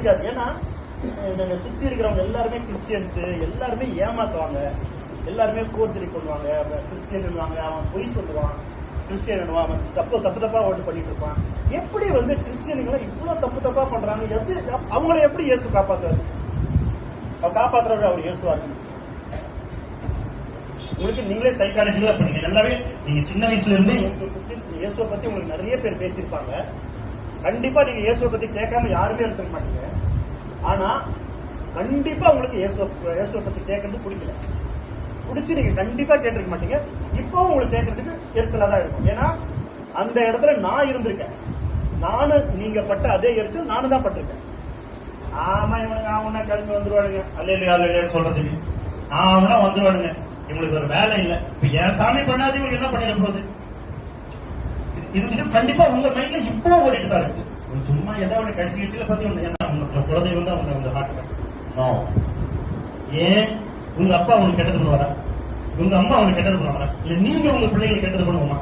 பிடிக்காது. ஏன்னா நாங்க சுத்தி இருக்கிறவங்க எல்லாருமே கிறிஸ்டியன்ஸ் எல்லாருமே ஏமாத்துவாங்க. எல்லாருமே ஃபோர்ஜரி பண்ணுவாங்க. கிறிஸ்டியன் அவன் பொய் சொல்லுவான். கிறிஸ்டியன் அவன் தப்பு தப்பு தப்பா ஓட்டு பண்ணிட்டு இருப்பான். எப்படி வந்து கிறிஸ்டியனுங்களை இவ்வளவு தப்பு தப்பா பண்றாங்க? எது அவங்கள எப்படி இயேசு காப்பாத்துறாரு அவர் காப்பாத்துறவர் அவர் இயேசுவா உங்களுக்கு நீங்களே சைக்காலஜில பண்ணீங்க நல்லாவே நீங்க சின்ன வயசுல இருந்து இயேசுவை இயேசுவை பத்தி உங்களுக்கு நிறைய பேர் பேசியிருப்பாங்க. கண்டிப்பா நீங்க இயேசுவை பத்தி கேட்காம யாருமே இருக்க மாட்டீங்க. ஆனா கண்டிப்பா உங்களுக்கு இயேசுவை இயேசுவை பத்தி கேட்கறது பிடிக்கல. பிடிச்சி நீங்க கண்டிப்பா கேட்டிருக்க மாட்டீங்க. இப்போ உங்களுக்கு கேட்கறதுக்கு எரிச்சலா தான் இருக்கும். ஏன்னா அந்த இடத்துல நான் இருந்திருக்கேன். நானும் நீங்க பட்ட அதே எரிச்சல் நானும் தான் பட்டிருக்கேன். ஆமா இவனுங்க அவனா கிளம்பி வந்துருவானுங்க. அல்லையா அல்லையான்னு சொல்றதுக்கு. அவனா வந்துருவானுங்க. இவங்களுக்கு ஒரு வேலை இல்லை. இப்ப என் சாமி பண்ணாது இவங்க என்ன பண்ணிட போகுது? இது- இது கண்டிப்பா உங்க மைண்ட்ல இப்போ ஓடிட்டு தான் இருக்கு. சும்மா ஏதாவது ஒண்ணு கடைசி கடைசியில பத்தி ஏன்னா உங்க குலதெய்வம் தான் உங்க இந்த ஹார்ட் நோ ஏன்? உங்க அப்பா உனக்கு கெட்டது பண்ணுவாரா? உங்க அம்மா உனக்கு கெட்டது பண்ணுவாரா? இல்ல நீங்க உங்க பிள்ளைங்களுக்கு கெட்டது பண்ணுவோமா?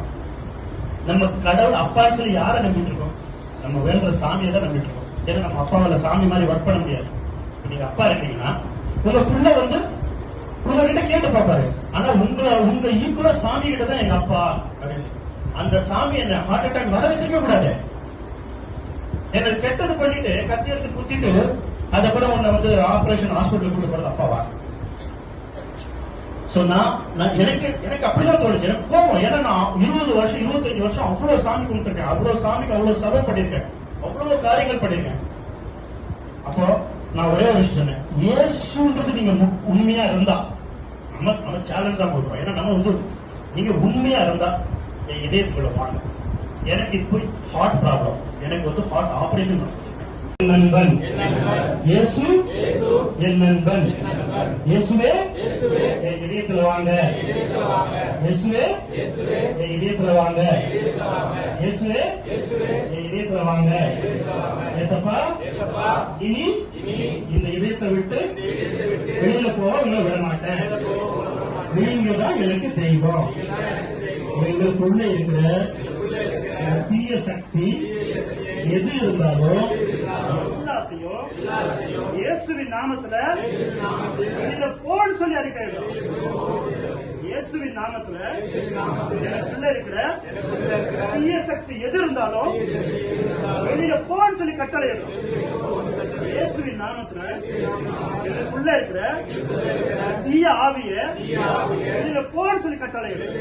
நம்ம கடவுள் அப்பான்னு சொல்லி யாரை நம்பிட்டு இருக்கோம்? நம்ம வேண்டுற சாமியை தான் நம்பிட்டு இருக்கோம். ஏன்னா நம்ம அப்பாவில சாமி மாதிரி ஒர்க் பண்ண முடியாது. நீங்க அப்பா இருக்கீங்கன்னா உங்க பிள்ளை வந்து உங்ககிட்ட கேட்டு பாப்பாரு ஆனா உங்களை உங்க ஈக்குவலா சாமி கிட்ட தான் எங்க அப்பா அப்படின்னு. அந்த சாமி என்ன ஹார்ட் அட்டாக் வர வச்சிருக்க கூடாது. எனக்கு கெட்டது பண்ணிட்டு கத்தி எடுத்து குத்திட்டு அதை கூட உன்னை வந்து ஆபரேஷன் ஹாஸ்பிட்டல் கொண்டு போறது அப்பாவா? சோ நான் நான் எனக்கு எனக்கு அப்படிதான் தோணுச்சு. எனக்கு போவோம் ஏன்னா நான் இருபது வருஷம் இருபத்தஞ்சு வருஷம் அவ்வளவு சாமி கும்பிட்டுருக்கேன். அவ்வளவு சாமிக்கு அவ்வளவு சபை பண்ணிருக்கேன் அவ்வளவு காரியங்கள் பண்ணிருக்கேன் அப்போ நான் ஒரே ஒரு விஷயம் சொன்னேன். இயேசுன்றது நீங்க மு- உண்மையா இருந்தா நம்ம நம்ம சேலஞ்ச் தான் போடுவோம் ஏன்னா நம்ம வந்து நீங்க உண்மையா இருந்தா என் இதயத்துக்குள்ள வாங்க எனக்கு இப்போ ஹார்ட் ப்ராப்ளம் எனக்கு வந்து ஹார்ட் ஆபரேஷன் பண்ண சொல்லிருக்கேன் நண்பன். இயேசு. என் நண்பன். இயேசுவே. என் இதயத்துல வாங்க. இயேசுவே. என் இதயத்துல வாங்க. இயேசுவே. என் இதயத்துல வாங்க. ஏசப்பா. இனி இந்த இதயத்தை விட்டு வெளியில போக உங்களை விட மாட்டேன் நீங்க தான் எனக்கு தெய்வம். எங்களுக்குள்ள இருக்கிற தீய சக்தி எது இருந்தாலும் எல்லாத்தையும் இயேசுவின் நாமத்துல வெளியில போன்னு சொல்லி அறிக்கை இயேசுவின் நாமத்துல எனக்குள்ள இருக்கிற தீய சக்தி எது இருந்தாலும் சொல்லி கட்டளையிடும் இயேசுவின் நாமத்துல எனக்குள்ள இருக்கிற தீய ஆவிய போன்னு சொல்லி கட்டளையிடும்